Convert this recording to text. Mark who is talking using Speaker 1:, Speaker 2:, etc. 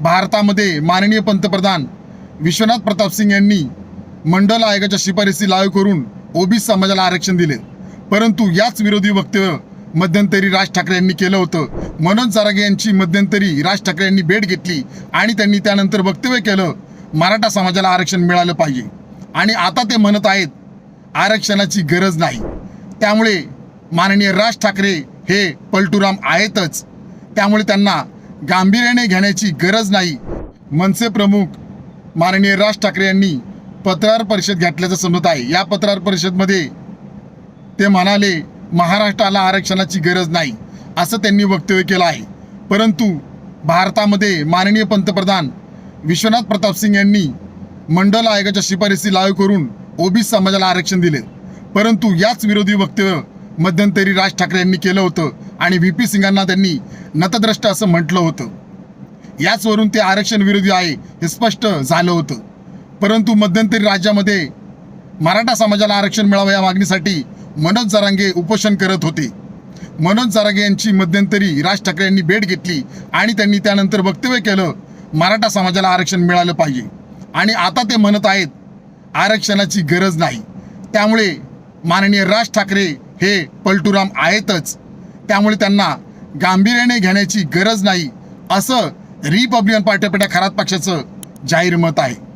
Speaker 1: भारतामध्ये माननीय पंतप्रधान विश्वनाथ प्रताप सिंग यांनी मंडल आयोगाच्या शिफारसी लागू करून ओबीसी समाजाला आरक्षण दिले. परंतु याच विरोधी वक्तव्य मध्यंतरी राज ठाकरे यांनी केलं होतं. मनोज जारागे यांची मध्यंतरी राज ठाकरे यांनी भेट घेतली आणि त्यांनी त्यानंतर वक्तव्य केलं मराठा समाजाला आरक्षण मिळालं पाहिजे. आणि आता ते म्हणत आहेत आरक्षणाची गरज नाही. त्यामुळे माननीय राज ठाकरे हे पलटूराम आहेतच. त्यामुळे त्यांना गांभीर्याने घेण्याची गरज नाही मनसे प्रमुख माननीय राज ठाकरे यांनी पत्रकार परिषद घेतल्याचं समजत आहे. या पत्रकार परिषदमध्ये ते म्हणाले महाराष्ट्राला आरक्षणाची गरज नाही असं त्यांनी वक्तव्य केलं आहे. परंतु भारतामध्ये माननीय पंतप्रधान विश्वनाथ प्रताप सिंग यांनी मंडल आयोगाच्या शिफारसी लागू करून ओबीसी समाजाला आरक्षण दिले. परंतु याच विरोधी वक्तव्य मध्यंतरी राज ठाकरे यांनी केलं होतं आणि व्ही पी सिंगांना त्यांनी नतद्रष्ट असं म्हटलं होतं. याचवरून ते आरक्षण विरोधी आहे हे स्पष्ट झालं होतं. परंतु मध्यंतरी राज्यामध्ये मराठा समाजाला आरक्षण मिळावं या मागणीसाठी मनोज जरांगे उपोषण करत होते. मनोज जरांगे यांची मध्यंतरी राज ठाकरे यांनी भेट घेतली आणि त्यांनी त्यानंतर वक्तव्य केलं मराठा समाजाला आरक्षण मिळालं पाहिजे. आणि आता ते म्हणत आहेत आरक्षणाची गरज नाही. त्यामुळे माननीय राज ठाकरे हे पलटूराम आहेतच. त्यामुळे त्यांना गांभीर्याने घेण्याची गरज नाही असं रिपब्लिकन पार्टी खरात पक्षाचं जाहीर मत आहे.